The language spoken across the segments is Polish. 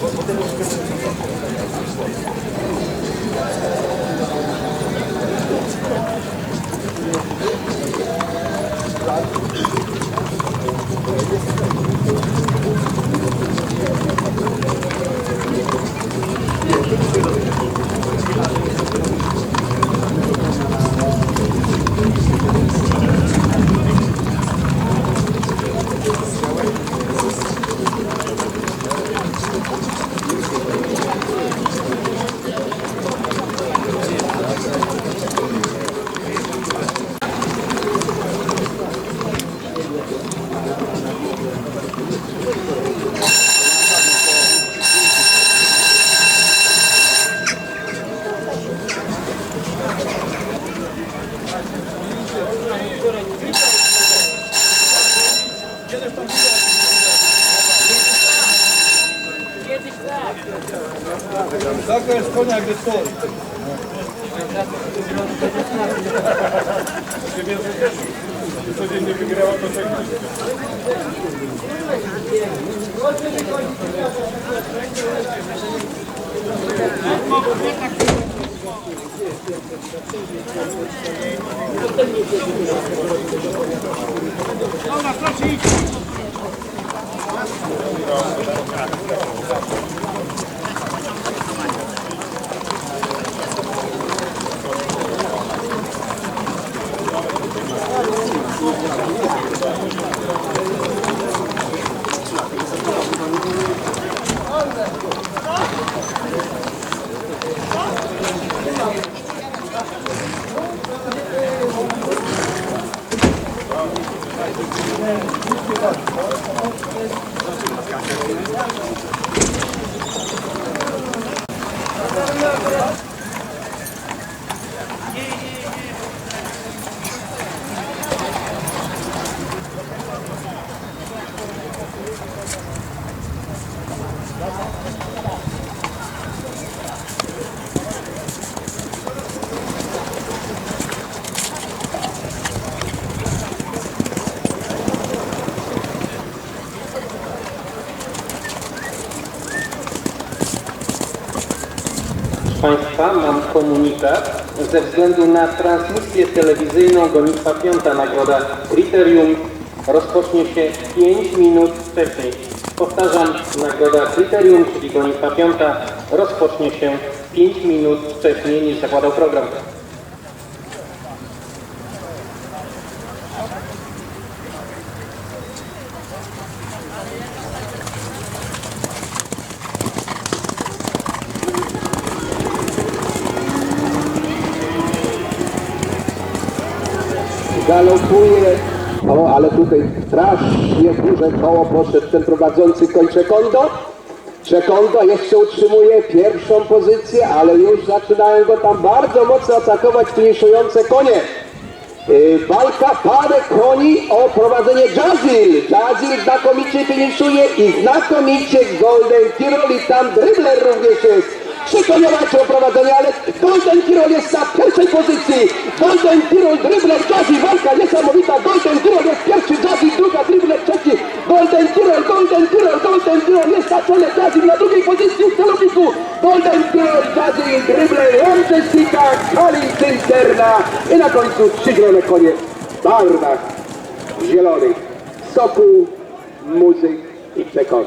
потому что... Taka jest konia, gdy stoi. Codziennie wygrała to czeka. Proszę Yeah. Państwa, mam komunikat. Ze względu na transmisję telewizyjną Gonitwa Piąta Nagroda Kryterium rozpocznie się 5 minut wcześniej. Powtarzam, Nagroda Kryterium, czyli Gonitwa Piąta rozpocznie się 5 minut wcześniej niż zakładał program. Galopuje. O, ale tutaj strasznie duże koło poszedł ten prowadzący koń Czekondo. Jeszcze utrzymuje pierwszą pozycję, ale już zaczynają go tam bardzo mocno atakować finiszujące konie. Yy, Walka parę koni o prowadzenie Jazil. Jazil znakomicie finiszuje i znakomicie Golden Tirol tam Dribbler również jest. O prowadzenie, ale Golden Tirol jest na pierwszej pozycji. Golden Tirol, Dribbler, Jazzy, walka niesamowita. Golden Tirol jest pierwszy, Jazzy druga, Dribbler trzeci. Golden Tirol, Golden Tirol, Golden Tirol jest na czele, Jazzy na drugiej pozycji w celowniku. Golden Tirol, Jazzy, Dribbler, Łączesnika, Kalin Cynterna i na końcu trzy zielone konie w barwach zielonych. Sokół, muzyk i przekon.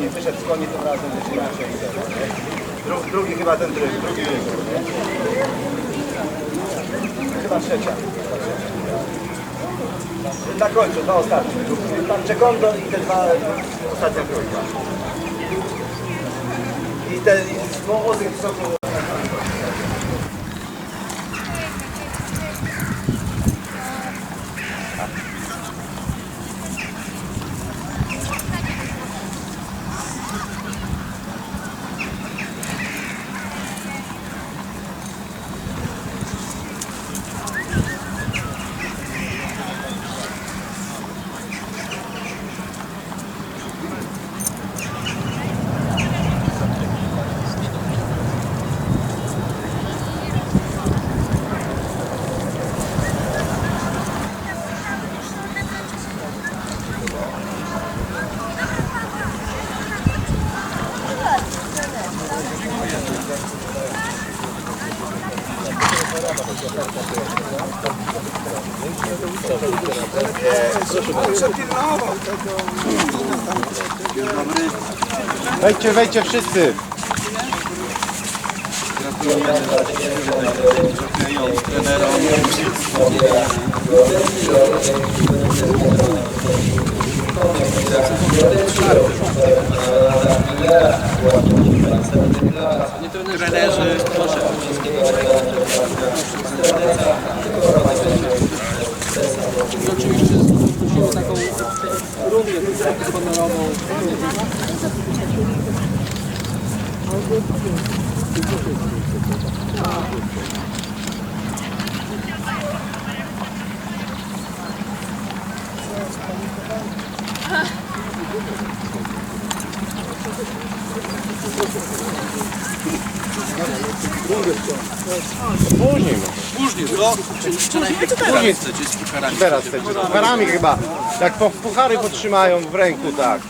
Koni, wyszedł z koni tym razem, gdzieś inaczej. Dru, drugi chyba ten tryb, drugi tryb. nie? Chyba trzecia. Na końcu, dwa ostatnie. Tam Czekondo i te dwa ostatnia trójka. I te i wąwozy są Wejdźcie, wejdźcie wszyscy. Później. Później, no. Później chcecie z pucharami. Teraz chcecie. Z chyba. Jak po, puchary potrzymają w ręku, tak.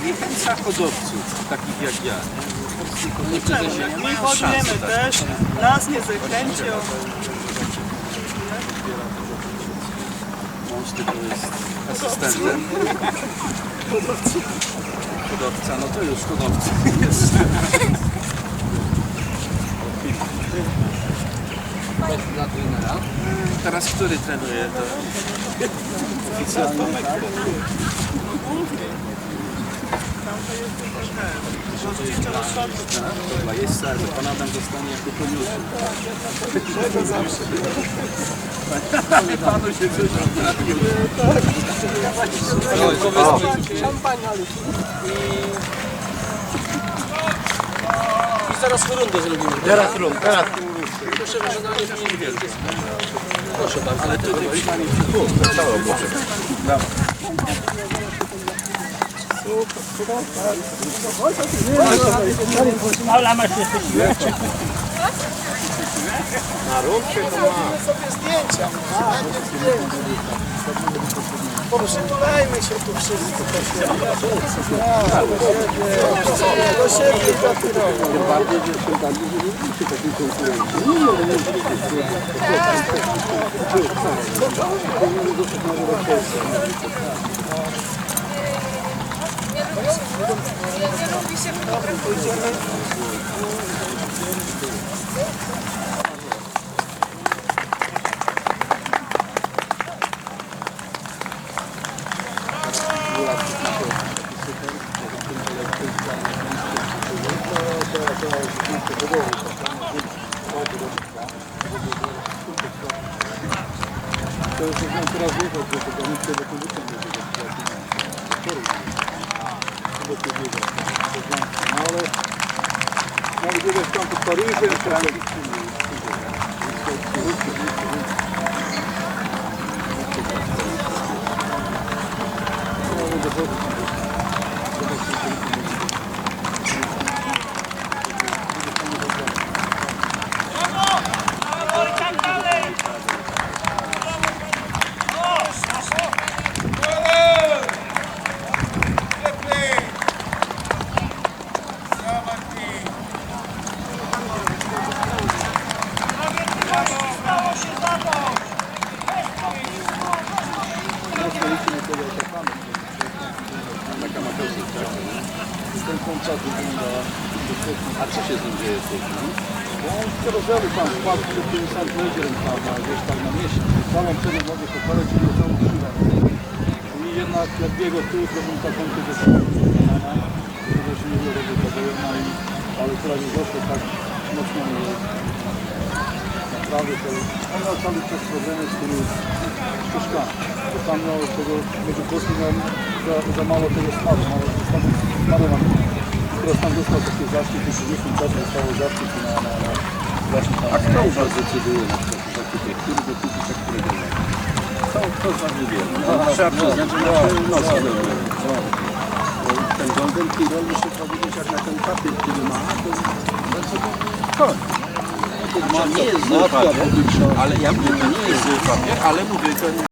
Zniechęca hodowców, takich jak ja. My hodujemy też, nas nie zachęcią. Mąż tylko jest asystentem. Hodowca, no to już hodowca jest. Teraz który trenuje to? Oficjalnie. Chyba jest tak, że pan Adam dostanie jako koniuszy. Czego zawsze? Panu się coś I zaraz rundę zrobimy. Teraz rum, teraz. Proszę, że na nie. Proszę bardzo. Ale tutaj przynajmniej Przytulajmy się tu wszyscy. Do siebie nie lubi się fotografii. dosyć dużo. No ale nawet gdzieś tam pod Paryżem, czy tam... Tak wygląda. A co się z nim dzieje w tej chwili? Bo on kerozelu tam wpadł, że tym sam wejdzie rękawa, gdzieś tam na mieście. Całą cenę mogę pokonać i do całą siłę. I jednak jak biegł tu, to bym taką tego wykonana. To się nie dobrze powołana, i ale która nie doszło tak mocno nie naprawdę to on miał cały czas problemy z tymi ścieżkami. Bo tam miał tego, kostmi miał za, za mało tego spadu, mało spadu na Teraz tam dostał takie zaszczyt, i 30 czas dostało zaszczyt na, na, na właśnie tam. A kto u Was decyduje na przykład o zakupie? Który do kupić, a którego nie? Kto, kto z Was wybiera? No, trzeba przyznać, że na nos Ten Golden Tyrol, muszę powiedzieć, jak na ten papier, który ma, to bardzo koń. To nie jest zły papier, ale ja mówię, to nie jest zły papier, ale mówię, to